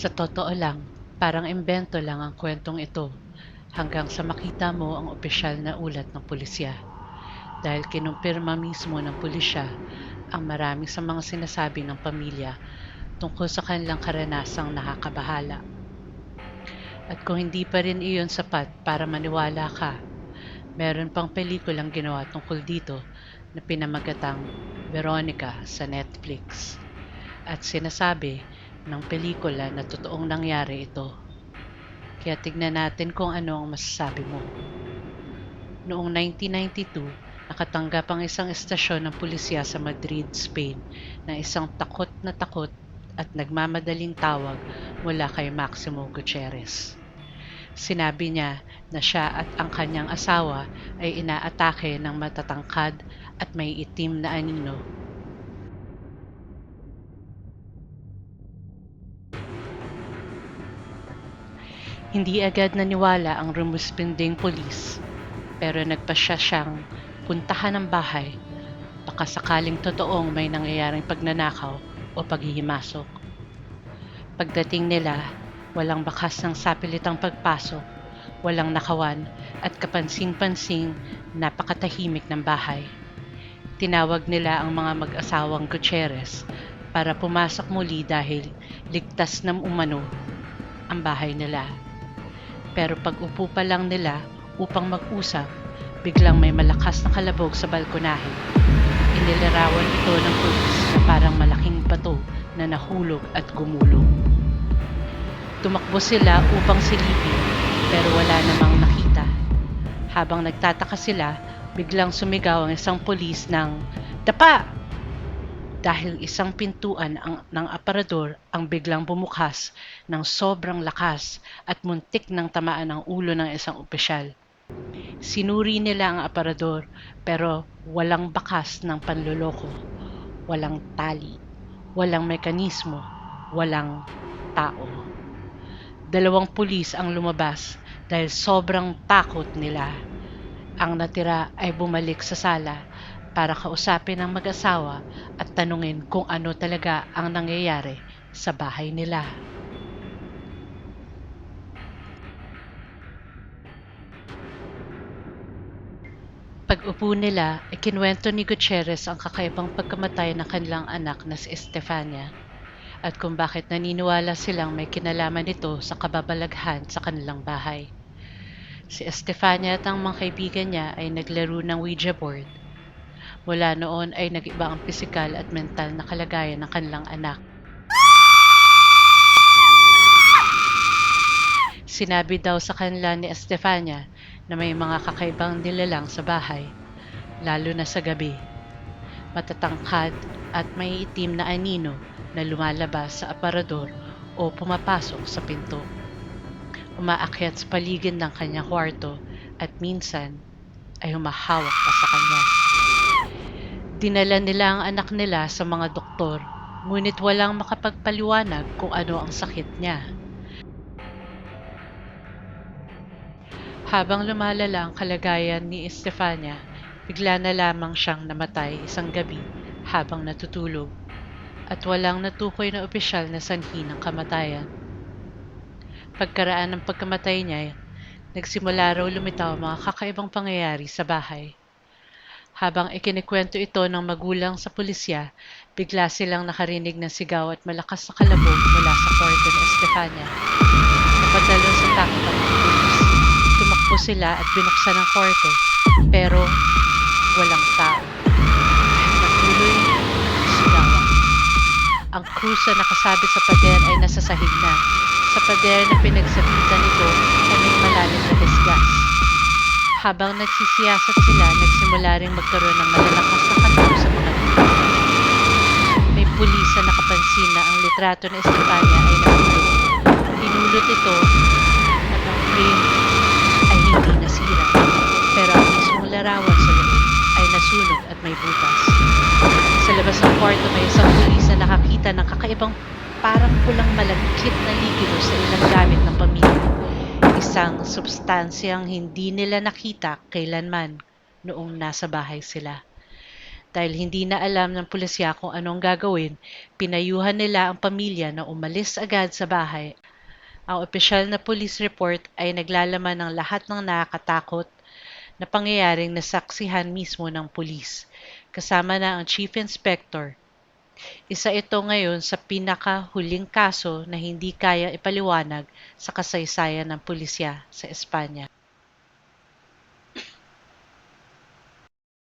Sa totoo lang, parang imbento lang ang kwentong ito hanggang sa makita mo ang opisyal na ulat ng pulisya. Dahil kinumpirma mismo ng pulisya ang marami sa mga sinasabi ng pamilya tungkol sa kanilang karanasang nakakabahala. At kung hindi pa rin iyon sapat para maniwala ka, meron pang pelikulang ginawa tungkol dito na pinamagatang Veronica sa Netflix. At sinasabi ng pelikula na totoong nangyari ito. Kaya tignan natin kung ano ang masasabi mo. Noong 1992, nakatanggap ang isang estasyon ng pulisya sa Madrid, Spain ng isang takot na takot at nagmamadaling tawag mula kay Maximo Gutierrez. Sinabi niya na siya at ang kanyang asawa ay inaatake ng matatangkad at may itim na anino Hindi agad naniwala ang rumuspinding pulis, pero nagpasya siyang puntahan ang bahay baka sakaling totoong may nangyayaring pagnanakaw o paghihimasok. Pagdating nila, walang bakas ng sapilitang pagpasok, walang nakawan at kapansing-pansing napakatahimik ng bahay. Tinawag nila ang mga mag-asawang Gutierrez para pumasok muli dahil ligtas na umano ang bahay nila. Pero pag upo pa lang nila upang mag-usap, biglang may malakas na kalabog sa balkonahe. Inilarawan ito ng pulis na parang malaking bato na nahulog at gumulong. Tumakbo sila upang silipin pero wala namang nakita. Habang nagtataka sila, biglang sumigaw ang isang pulis ng Dapa! Dahil isang pintuan ang, ng aparador ang biglang bumukas ng sobrang lakas at muntik ng tamaan ang ulo ng isang opisyal. Sinuri nila ang aparador pero walang bakas ng panloloko, walang tali, walang mekanismo, walang tao. Dalawang pulis ang lumabas dahil sobrang takot nila. Ang natira ay bumalik sa sala para kausapin ang mag-asawa at tanungin kung ano talaga ang nangyayari sa bahay nila. Pag-upo nila, ikinwento ni Gutierrez ang kakaibang pagkamatay ng kanilang anak na si Estefania at kung bakit naniniwala silang may kinalaman ito sa kababalaghan sa kanilang bahay. Si Estefania at ang mga kaibigan niya ay naglaro ng Ouija board Mula noon ay nag-iba ang pisikal at mental na kalagayan ng kanilang anak. Sinabi daw sa kanila ni Estefania na may mga kakaibang nilalang sa bahay, lalo na sa gabi. Matatangkad at may itim na anino na lumalabas sa aparador o pumapasok sa pinto. Umaakyat sa paligid ng kanyang kwarto at minsan ay humahawak pa sa kanya. Dinala nila ang anak nila sa mga doktor, ngunit walang makapagpaliwanag kung ano ang sakit niya. Habang lumalala ang kalagayan ni Estefania, bigla na lamang siyang namatay isang gabi habang natutulog at walang natukoy na opisyal na sanhi ng kamatayan. Pagkaraan ng pagkamatay niya, nagsimula raw lumitaw mga kakaibang pangyayari sa bahay. Habang ikinikwento ito ng magulang sa pulisya, bigla silang nakarinig ng sigaw at malakas na kalabog mula sa kwarto ni Estefania. Napadalo sa takot pulis. Tumakbo sila at binuksan ang kwarto, pero walang tao. Patuloy ang sigawan. Ang krusa na nakasabit sa pader ay nasa sahig na. Sa pader na pinagsabitan nito ay may malalim na desgas. Habang nagsisiyasat sila, nagsimula rin magkaroon ng malalakas na kataw sa mga. May pulis na nakapansin na ang litrato ni Estefania ay nahulog. Hinulot ito at ang frame ay hindi nasira. Pero ang mismong larawan sa loob ay nasunog at may butas. Sa labas ng kwarto may isang pulis na nakakita ng kakaibang parang pulang malagkit na likido sa ilang gamit ng pamilya isang substansyang hindi nila nakita kailanman noong nasa bahay sila. Dahil hindi na alam ng pulisya kung anong gagawin, pinayuhan nila ang pamilya na umalis agad sa bahay. Ang opisyal na police report ay naglalaman ng lahat ng nakakatakot na pangyayaring nasaksihan mismo ng pulis, kasama na ang chief inspector. Isa ito ngayon sa pinakahuling kaso na hindi kaya ipaliwanag sa kasaysayan ng pulisya sa Espanya.